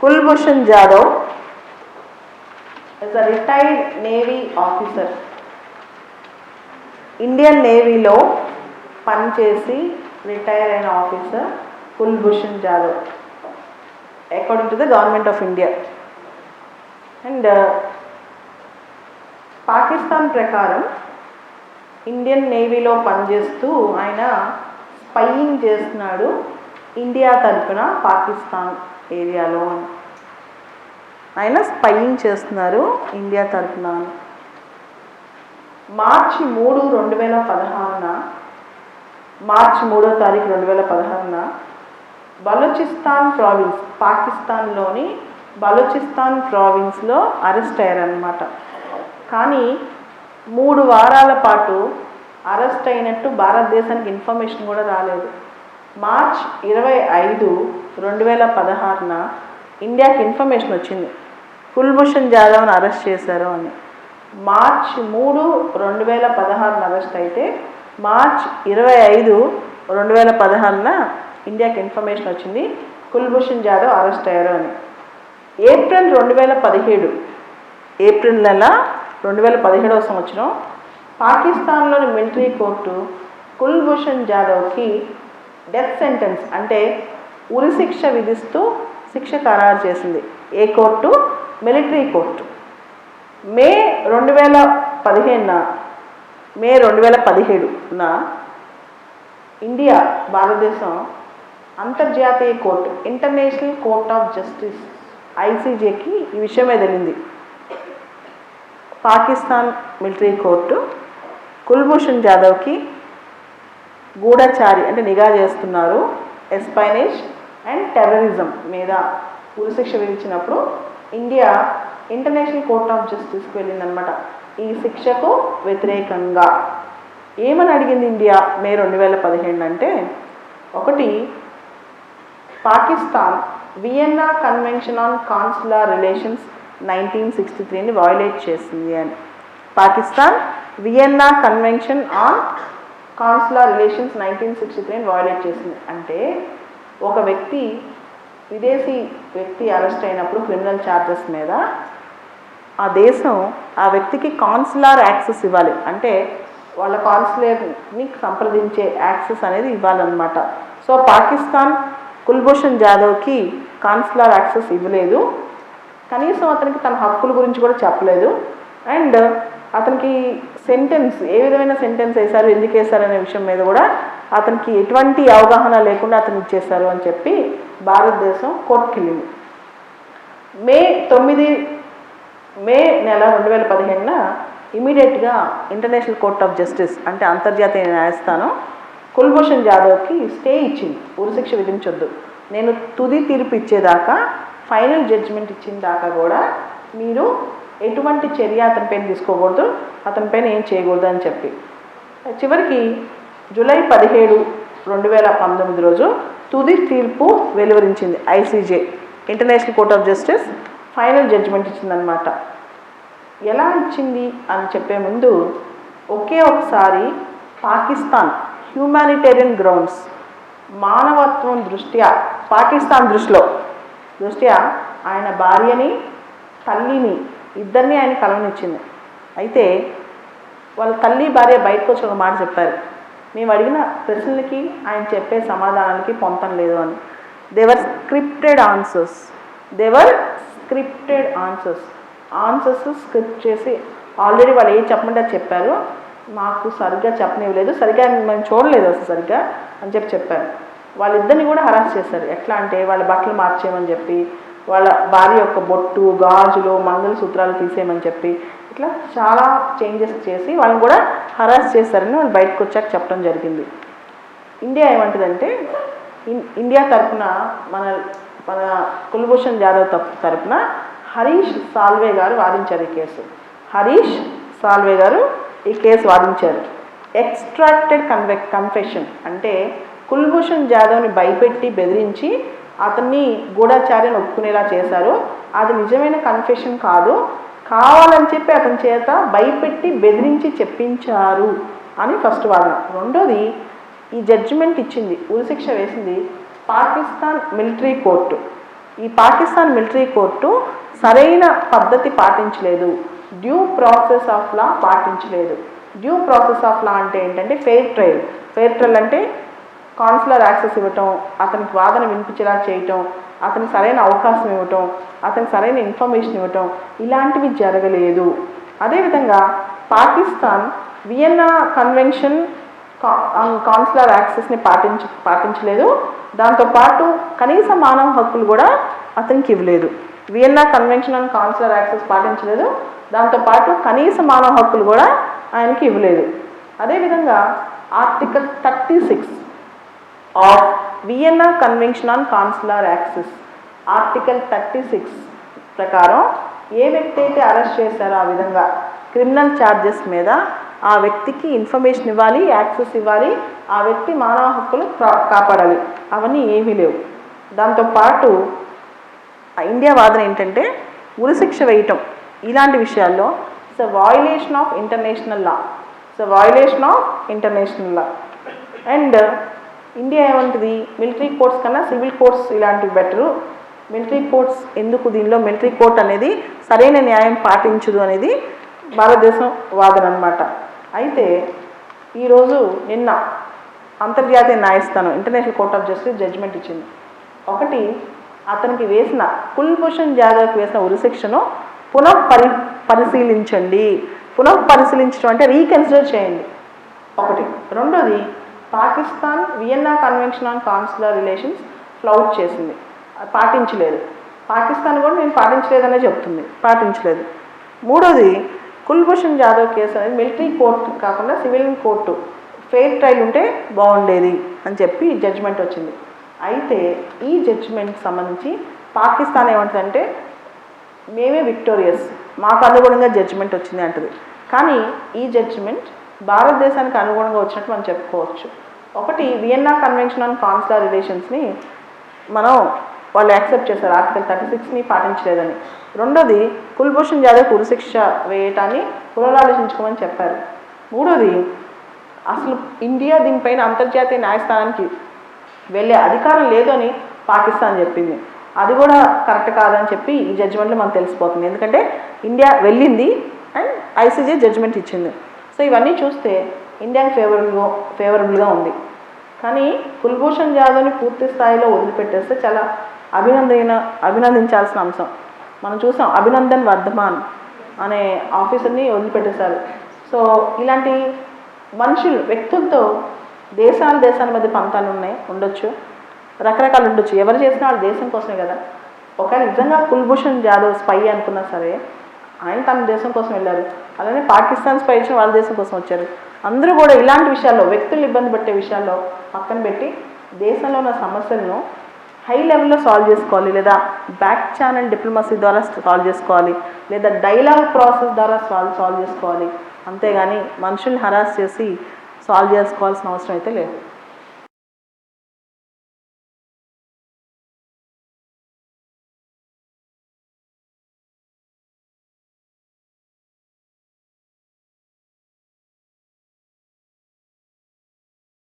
Kulbhushan Jadhav is a retired navy officer Indian నేవీలో పనిచేసి retire అయిన officer Kulbhushan Jadhav. According to the government of India and Pakistan ప్రకారం Indian నేవీలో పనిచేస్తూ ఆయన spying చేస్తున్నాడు India తరపున పాకిస్తాన్ ఏరియాలో ఆయన స్పైయింగ్ చేస్తున్నారు ఇండియా తరఫున మార్చి మూడు రెండు వేల పదహారున మార్చి మూడో తారీఖు రెండు వేల పదహారున బలూచిస్తాన్ ప్రావిన్స్ పాకిస్తాన్లోని బలూచిస్తాన్ ప్రావిన్స్లో అరెస్ట్ అయ్యారనమాట కానీ మూడు వారాల పాటు అరెస్ట్ అయినట్టు భారతదేశానికి ఇన్ఫర్మేషన్ కూడా రాలేదు. మార్చ్ ఇరవై ఐదు రెండు వేల పదహారున ఇండియాకి ఇన్ఫర్మేషన్ వచ్చింది. కుల్భూషణ్ జాదవ్ని అరెస్ట్ చేశారు అని. మార్చ్ మూడు రెండు వేల పదహారున అరెస్ట్ అయితే మార్చ్ ఇరవై ఐదు రెండు వేల పదహారున ఇండియాకి ఇన్ఫర్మేషన్ వచ్చింది కుల్భూషణ్ జాదవ్ అరెస్ట్ అయ్యారు అని. ఏప్రిల్ రెండు వేల పదిహేడు ఏప్రిల్ నెల రెండు వేల పదిహేడవ సంవత్సరం పాకిస్తాన్లోని మిలిటరీ కోర్టు కుల్భూషణ్ జాదవ్కి డెత్ సెంటెన్స్ అంటే ఉరి శిక్ష విధిస్తూ శిక్ష ఖరారు చేసింది. ఏ కోర్టు? Military court. మే రెండు వేల పదిహేనున మే రెండు వేల పదిహేడున ఇండియా భారతదేశం అంతర్జాతీయ court international court of justice ఐసీజేకి ఈ విషయమే తెలింది. పాకిస్తాన్ మిలిటరీ కోర్టు కుల్భూషణ్ జాదవ్కి గూఢచారి అంటే నిఘా చేస్తున్నారు. ఎస్పైనేజ్ అండ్ టెర్రరిజం మీద ఉరిశిక్ష విధించినప్పుడు ఇండియా ఇంటర్నేషనల్ కోర్ట్ ఆఫ్ జస్టిస్కి వెళ్ళిందనమాట ఈ శిక్షకు వ్యతిరేకంగా ఏమని అడిగింది ఇండియా మే రెండు వేల పదిహేను అంటే ఒకటి Pakistan Vienna convention on consular relations nineteen sixty త్రీని వయోలేట్ చేసింది అని. Pakistan Vienna convention on consular relations nineteen sixty త్రీని వయలేట్ చేసింది. అంటే ఒక వ్యక్తి విదేశీ వ్యక్తి అరెస్ట్ అయినప్పుడు క్రిమినల్ ఛార్జెస్ మీద ఆ దేశం ఆ వ్యక్తికి కాన్సులర్ యాక్సెస్ ఇవ్వాలి. అంటే వాళ్ళ కాన్సులేట్ని సంప్రదించే యాక్సెస్ అనేది ఇవ్వాలన్నమాట. సో పాకిస్తాన్ కుల్భూషణ్ జాదవ్కి కాన్సులర్ యాక్సెస్ ఇవ్వలేదు. కనీసం అతనికి తన హక్కుల గురించి కూడా చెప్పలేదు. అండ్ అతనికి సెంటెన్స్ ఏ విధమైన సెంటెన్స్ వేశారు ఎందుకు వేశారు అనే విషయం మీద కూడా అతనికి ఎటువంటి అవగాహన లేకుండా అతను ఇచ్చేశారు అని చెప్పి భారతదేశం కోర్టుకెళ్ళింది. మే తొమ్మిది మే నెల రెండు వేల పదిహేనున ఇమీడియట్గా ఇంటర్నేషనల్ కోర్ట్ ఆఫ్ జస్టిస్ అంటే అంతర్జాతీయ న్యాయస్థానం కుల్భూషణ్ జాదవ్కి స్టే ఇచ్చింది. ఉరిశిక్ష విధించొద్దు. నేను తుది తీర్పు ఇచ్చేదాకా ఫైనల్ జడ్జిమెంట్ ఇచ్చిన దాకా కూడా మీరు ఎటువంటి చర్య అతని పైన తీసుకోకూడదు. అతని పైన ఏం చేయకూడదు అని చెప్పి. చివరికి జూలై పదిహేడు రెండు వేల పంతొమ్మిది రోజు తుది తీర్పు వెలువరించింది ICJ international court of justice. Final judgement ఇచ్చిందనమాట ఎలా ఇచ్చింది అని చెప్పే ముందు ఒకే ఒకసారి పాకిస్తాన్ హ్యూమానిటేరియన్ గ్రౌండ్స్ మానవత్వం దృష్ట్యా పాకిస్తాన్ దృష్టిలో దృష్ట్యా ఆయన భార్యని తల్లిని ఇద్దరిని ఆయన కలవనిచ్చింది. అయితే వాళ్ళ తల్లి భార్య బయటకు వచ్చి ఒక మాట చెప్పారు. మేము అడిగిన ప్రశ్నలకి ఆయన చెప్పే సమాధానాలకి పొంతం లేదు అని. Their scripted answers their scripted answers answers script చేసి ఆల్రెడీ వాళ్ళు ఏం చెప్పమంటే అది చెప్పారు. మాకు సరిగ్గా చెప్పనివ్వలేదు. సరిగ్గా మేము చూడలేదు అసలు సరిగ్గా అని చెప్పి చెప్పారు. వాళ్ళిద్దరిని కూడా హరాస్ చేశారు. ఎట్లా అంటే వాళ్ళ బట్టలు మార్చేయమని చెప్పి వాళ్ళ భార్య యొక్క బొట్టు గాజులు మంగళసూత్రాలు తీసేయమని చెప్పి ఇట్లా చాలా చేంజెస్ చేసి వాళ్ళని కూడా హరాస్ చేశారని వాళ్ళు బయటకు వచ్చాక చెప్పడం జరిగింది. ఇండియా ఏమంటుందంటే ఇన్- ఇండియా తరఫున మన మన కుల్భూషణ్ జాదవ్ తప్- తరపున హరీష్ సాల్వే గారు వాదించారు ఈ కేసు. హరీష్ సాల్వే గారు ఈ కేసు వాదించారు. ఎక్స్ట్రాక్టెడ్ కన్వె కన్ఫెషన్ అంటే కుల్భూషణ్ జాదవ్ని భయపెట్టి బెదిరించి అతన్ని గూఢాచార్యను ఒప్పుకునేలా చేశారు. అది నిజమైన కన్ఫెషన్ కాదు. కావాలని చెప్పి అతని చేత భయపెట్టి బెదిరించి చెప్పించారు అని ఫస్ట్ వాదన. రెండోది ఈ జడ్జిమెంట్ ఇచ్చింది ఉరిశిక్ష వేసింది పాకిస్తాన్ మిలిటరీ కోర్టు ఈ పాకిస్తాన్ మిలిటరీ కోర్టు సరైన పద్ధతి పాటించలేదు. డ్యూ ప్రాసెస్ ఆఫ్ లా పాటించలేదు. డ్యూ ప్రాసెస్ ఆఫ్ లా అంటే ఏంటంటే ఫెయిర్ ట్రయల్ ఫెయిర్ ట్రయల్ అంటే కాన్సులర్ యాక్సెస్ ఇవ్వటం అతనికి వాదన వినిపించేలా చేయటం అతనికి సరైన అవకాశం ఇవ్వటం అతనికి సరైన ఇన్ఫర్మేషన్ ఇవ్వటం ఇలాంటివి జరగలేదు. అదేవిధంగా పాకిస్తాన్ వియన్నా కన్వెన్షన్ కాన్సులర్ యాక్సెస్ని పాటించ పాటించలేదు. దాంతోపాటు కనీస మానవ హక్కులు కూడా అతనికి ఇవ్వలేదు. Vienna convention and consular access పాటించలేదు. దాంతోపాటు కనీస మానవ హక్కులు కూడా ఆయనకి ఇవ్వలేదు. అదేవిధంగా article thirty six of Vienna convention on consular access article thirty six ప్రకారం ఏ వ్యక్తి అయితే అరెస్ట్ చేశారో ఆ విధంగా క్రిమినల్ ఛార్జెస్ మీద ఆ వ్యక్తికి ఇన్ఫర్మేషన్ ఇవ్వాలి యాక్సెస్ ఇవ్వాలి ఆ వ్యక్తి మానవ హక్కులు కా- కాపాడాలి. అవన్నీ ఏమీ లేవు. దాంతోపాటు ఇండియా వాదన ఏంటంటే ఉరిశిక్ష వేయటం ఇలాంటి విషయాల్లో it's violation of international law it's violation of international law and India ఏమంటుంది? మిలిటరీ కోర్ట్స్ కన్నా సివిల్ కోర్ట్స్ ఇలాంటివి బెటరు మిలిటరీ కోర్ట్స్ ఎందుకు దీనిలో? మిలిటరీ కోర్ట్ అనేది సరైన న్యాయం పాటించదు అనేది భారతదేశం వాదన అనమాట అయితే ఈరోజు నిన్న అంతర్జాతీయ న్యాయస్థానం international court of justice judgement ఇచ్చింది. ఒకటి అతనికి వేసిన కుల్భూషణ్ జాదవ్కి వేసిన ఉరిశిక్షను పునః పరి పరిశీలించండి. పునః పరిశీలించడం అంటే రీకన్సిడర్ చేయండి. ఒకటి. రెండోది Pakistan Vienna convention on consular relations flout చేసింది. పాటించలేదు. పాకిస్తాన్ కూడా నేను పాటించలేదనే చెప్తుంది. పాటించలేదు. మూడోది కుల్భూషణ్ జాదవ్ కేసు అనేది మిలిటరీ కోర్టు కాకుండా సివిల్ కోర్టు. ఫెయిర్ ట్రయల్ ఉంటే బాగుండేది అని చెప్పి జడ్జిమెంట్ వచ్చింది. అయితే ఈ జడ్జిమెంట్కి సంబంధించి పాకిస్తాన్ ఏమంటుందంటే మేమే విక్టోరియస్ మాకు అనుగుణంగా జడ్జిమెంట్ వచ్చింది అంటది. కానీ ఈ జడ్జిమెంట్ భారతదేశానికి అనుగుణంగా వచ్చినట్టు మనం చెప్పుకోవచ్చు. ఒకటి వియన్నా కన్వెన్షన్ ఆన్ కాన్సులర్ రిలేషన్స్ని మనం వాళ్ళు యాక్సెప్ట్ చేశారు. ఆర్టికల్ థర్టీ సిక్స్ని పాటించలేదని. రెండోది కుల్భూషణ్ జాదవ్ కురుశిక్ష వేయటాన్ని పునరాలోచించుకోమని చెప్పారు. మూడోది అసలు ఇండియా దీనిపైన అంతర్జాతీయ న్యాయస్థానానికి వెళ్ళే అధికారం లేదు అని పాకిస్తాన్ చెప్పింది. అది కూడా కరెక్ట్ కాదని చెప్పి ఈ జడ్జిమెంట్లో మనకు తెలిసిపోతుంది. ఎందుకంటే ఇండియా వెళ్ళింది అండ్ ఐసీజే జడ్జిమెంట్ ఇచ్చింది. సో ఇవన్నీ చూస్తే ఇండియాకి ఫేవరబుల్గా ఫేవరబుల్గా ఉంది. కానీ కుల్భూషణ్ జాదవ్ని పూర్తి స్థాయిలో వదిలిపెట్టేస్తే చాలా అభినందన అభినందించాల్సిన అంశం. మనం చూసాం అభినందన్ వర్ధమాన్ అనే ఆఫీసర్ని వదిలిపెట్టేశారు. సో ఇలాంటి మనుషులు వ్యక్తులతో దేశాల దేశాల మధ్య పంతాలు ఉన్నాయి ఉండొచ్చు. రకరకాలు ఉండొచ్చు. ఎవరు చేసినా వాళ్ళ దేశం కోసమే కదా. ఒకవేళ నిజంగా కుల్భూషణ్ జాదవ్ స్పై అనుకున్నా సరే ఆయన తన దేశం కోసం వెళ్ళారు. అలానే పాకిస్తాన్ స్పై ఇచ్చిన వాళ్ళ దేశం కోసం వచ్చారు. అందరూ కూడా ఇలాంటి విషయాల్లో వ్యక్తులు ఇబ్బంది పట్టే విషయాల్లో పక్కన పెట్టి దేశంలో ఉన్న సమస్యలను హై లెవెల్లో సాల్వ్ చేసుకోవాలి లేదా బ్యాక్ ఛానల్ డిప్లొమసీ ద్వారా సాల్వ్ చేసుకోవాలి లేదా డైలాగ్ ప్రాసెస్ ద్వారా సాల్వ్ సాల్వ్ చేసుకోవాలి. అంతేగాని మనుషుల్ని హరాస్ చేసి సాల్వ్ చేసుకోవాల్సిన అవసరం అయితే లేదు.